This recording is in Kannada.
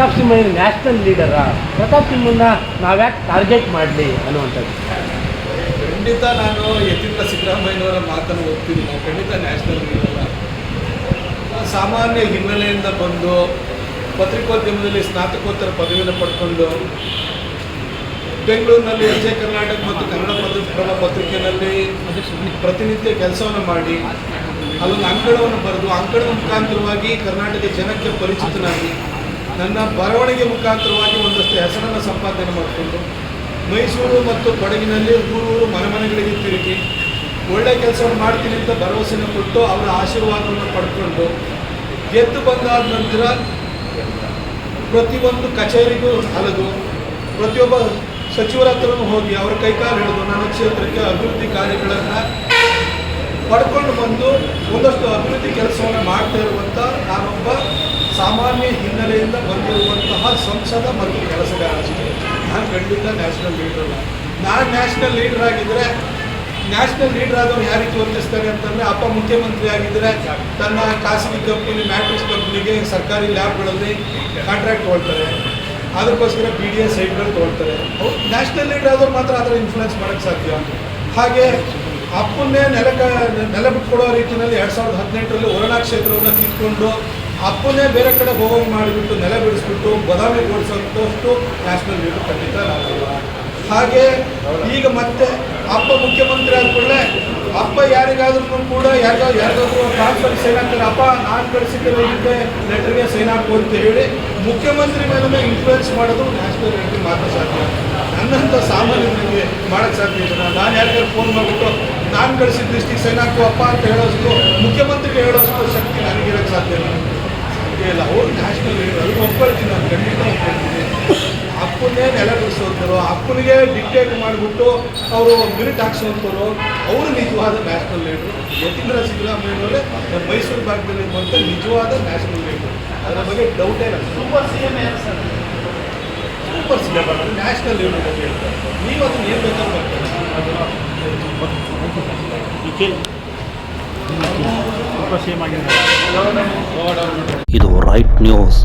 ಪ್ರತಾಪ್ ಸಿಂಹ ಏನು ನ್ಯಾಷನಲ್ ಲೀಡರಾ ಪ್ರತಾಪ್ ಸಿಂಹನ್ನ ನಾವ್ಯಾಕೆ ಟಾರ್ಗೆಟ್ ಮಾಡಲಿ ಅನ್ನುವಂಥದ್ದು? ಖಂಡಿತ ನಾನು ಯತೀಂದ್ರ ಸಿದ್ದರಾಮಯ್ಯನವರ ಮಾತನ್ನು ಒಪ್ತಿದ್ದೀನಿ ಖಂಡಿತ ನ್ಯಾಷನಲ್ ಲೀಡರ್ ಸಾಮಾನ್ಯ ಹಿನ್ನೆಲೆಯಿಂದ ಬಂದು ಪತ್ರಿಕೋದ್ಯಮದಲ್ಲಿ ಸ್ನಾತಕೋತ್ತರ ಪದವಿಯನ್ನು ಪಡ್ಕೊಂಡು ಬೆಂಗಳೂರಿನಲ್ಲಿ ವಿಜಯ ಕರ್ನಾಟಕ ಮತ್ತು ಕನ್ನಡ ಪತ್ರಿಕಾ ಪತ್ರಿಕೆಯಲ್ಲಿ ಪ್ರತಿನಿತ್ಯ ಕೆಲಸವನ್ನು ಮಾಡಿ, ಅಲ್ಲೊಂದು ಅಂಕಣವನ್ನು ಬರೆದು ಅಂಕಣದ ಮುಖಾಂತರವಾಗಿ ಕರ್ನಾಟಕ ಜನಕ್ಕೆ ಪರಿಚಿತನಾಗಿ ನನ್ನ ಬರವಣಿಗೆ ಮುಖಾಂತರವಾಗಿ ಒಂದಷ್ಟು ಹೆಸರನ್ನು ಸಂಪಾದನೆ ಮಾಡಿಕೊಂಡು ಮೈಸೂರು ಮತ್ತು ಕೊಡಗಿನಲ್ಲಿ ಊರೂರು ಮನೆ ಮನೆಗಳಿಗೆ ತಿರುಗಿ ಒಳ್ಳೆ ಕೆಲಸವನ್ನು ಮಾಡ್ತೀನಿ ಅಂತ ಭರವಸೆನ ಕೊಟ್ಟು ಅವರ ಆಶೀರ್ವಾದವನ್ನು ಪಡ್ಕೊಂಡು ಗೆದ್ದು ಬಂದಾದ ನಂತರ ಪ್ರತಿಯೊಂದು ಕಚೇರಿಗೂ ಹಲಗು ಪ್ರತಿಯೊಬ್ಬ ಸಚಿವರ ಹತ್ರನೂ ಹೋಗಿ ಅವರ ಕೈಕಾಲು ಹಿಡಿದು ನನ್ನ ಕ್ಷೇತ್ರಕ್ಕೆ ಅಭಿವೃದ್ಧಿ ಕಾರ್ಯಗಳನ್ನು ಪಡ್ಕೊಂಡು ಬಂದು ಒಂದಷ್ಟು ಅಭಿವೃದ್ಧಿ ಕೆಲಸವನ್ನು ಮಾಡ್ತಾ ಇರುವಂಥ ನಾನೊಬ್ಬ ಸಾಮಾನ್ಯ ಹಿನ್ನೆಲೆಯಿಂದ ಬಂದಿರುವಂತಹ ಸಂಸದ ಮತ್ತು ಕೆಲಸಗಾರ ಅಷ್ಟೇ ನಾನು ಖಂಡಿತ ನ್ಯಾಷನಲ್ ಲೀಡರ್ ಅಲ್ಲ. ನಾನು ನ್ಯಾಷನಲ್ ಲೀಡರ್ ಆಗಿದ್ದರೆ ನ್ಯಾಷನಲ್ ಲೀಡರ್ ಆದವ್ರು ಯಾರಿಗೆ ತೋರಿಸ್ತಾರೆ ಅಂತಂದರೆ, ಅಪ್ಪ ಮುಖ್ಯಮಂತ್ರಿ ಆಗಿದ್ರೆ ತನ್ನ ಖಾಸಗಿ ಕಂಪ್ನಿ ಮ್ಯಾಟ್ರಿಕ್ಸ್ ಕಂಪ್ನಿಗೆ ಸರ್ಕಾರಿ ಲ್ಯಾಬ್ಗಳಲ್ಲಿ ಕಾಂಟ್ರಾಕ್ಟ್ ತೊಗೊಳ್ತಾರೆ. ಅದಕ್ಕೋಸ್ಕರ ಬಿ ಡಿ ಎಸ್ ಸೈಟ್ಗಳು ತೊಗೊಳ್ತಾರೆ. ನ್ಯಾಷನಲ್ ಲೀಡರ್ ಆದವ್ರು ಮಾತ್ರ ಅದರ ಇನ್ಫ್ಲುಯೆನ್ಸ್ ಮಾಡೋಕ್ಕೆ ಸಾಧ್ಯ. ಹಾಗೆ ಅಪ್ಪನ್ನೇ ನೆಲಕ, ನೆಲ ಬಿಟ್ಕೊಡೋ ರೀತಿಯಲ್ಲಿ ಎರಡು ಸಾವಿರದ ಹದಿನೆಂಟರಲ್ಲಿ ವರುಣಾ ಕ್ಷೇತ್ರವನ್ನು ಕಿತ್ಕೊಂಡು ಅಪ್ಪನ್ನೇ ಬೇರೆ ಕಡೆ ಹೋಗೋಂಗೆ ಮಾಡಿಬಿಟ್ಟು ನೆಲೆ ಬಿಡಿಸ್ಬಿಟ್ಟು ಬದಾಮಿ ಓಡಿಸೋಂಥಷ್ಟು ನ್ಯಾಷನಲ್ ಲೀಡರ್ ಖಂಡಿತ ನಾವಲ್ಲ. ಹಾಗೆ ಈಗ ಮತ್ತೆ ಅಪ್ಪ ಮುಖ್ಯಮಂತ್ರಿ ಆದ ಕೂಡಲೇ, ಅಪ್ಪ ಯಾರಿಗಾದ್ರೂ ಕೂಡ ಯಾರಿಗಾದ್ರು ಯಾರಿಗಾದ್ರೂ ಟ್ರಾನ್ಸ್ಫರ್ ಸೈನ್ ಹಾಕ್ತಾರೆ. ಅಪ್ಪ, ನಾನು ಕಳಿಸಿದ್ದೆ ಲೆಟರ್ಗೆ ಸೈನ್ ಹಾಕು ಅಂತ ಹೇಳಿ ಮುಖ್ಯಮಂತ್ರಿ ಮೇಲೆ ಇನ್ಫ್ಲುಯೆನ್ಸ್ ಮಾಡೋದು ನ್ಯಾಷನಲ್ ಲೀಡರ್ ಮಾತ್ರ ಸಾಧ್ಯ. ನನ್ನಂಥ ಸಾಮಾನ್ಯರಿಗೆ ಮಾಡೋಕ್ಕೆ ಸಾಧ್ಯ ಇಲ್ಲ. ನಾನು ಯಾರಿಗಾದ್ರು ಫೋನ್ ಮಾಡಿಬಿಟ್ಟು, ನಾನು ಕಳಿಸಿದ ಲಿಸ್ಟಿಗೆ ಸೈನ್ ಹಾಕು, ಅಪ್ಪ ಅಂತ ಹೇಳೋಷ್ಟು, ಮುಖ್ಯಮಂತ್ರಿಗೆ ಹೇಳೋಷ್ಟು ಶಕ್ತಿ ನನಗಿರೋಕ್ಕೆ ಸಾಧ್ಯ ಇಲ್ಲ. ಇಲ್ಲ ಲೀಡರ್ ಅದು ಒಪ್ಕೊಳ್ತೀನಿ ನಾನು ಖಂಡಿತ ಒಪ್ಕೊಳ್ತೀನಿ ಅಪ್ಪನ್ನೇ ನೆಲ ಬಿಡಿಸೋಂಥವ್ರು ಅಪ್ಪನಿಗೆ ಡಿಕ್ಟೇಟ್ ಮಾಡಿಬಿಟ್ಟು ಅವರು ಮಿರಿಟ್ ಹಾಕ್ಸೋಂಥವ್ರು ಅವರು ನಿಜವಾದ ನ್ಯಾಷನಲ್ ಲೀಡರು ಯತೀಂದ್ರ ಸಿದ್ದರಾಮಯ್ಯನವರೇ ನಮ್ಮ ಮೈಸೂರು ಭಾಗದಲ್ಲಿ ಇರುವಂಥ ನಿಜವಾದ ನ್ಯಾಷನಲ್ ಲೀಡರ್ ಅದರ ಬಗ್ಗೆ ಡೌಟೇ ಇಲ್ಲ super C M super C M national leader ಬಗ್ಗೆ ಹೇಳ್ತಾರೆ ನೀವು ಅದನ್ನು ಏನು ಬೇಕಾದ್ರೂ ನಿಖಿಲ್ ಇದು ರೈಟ್ ನ್ಯೂಸ್.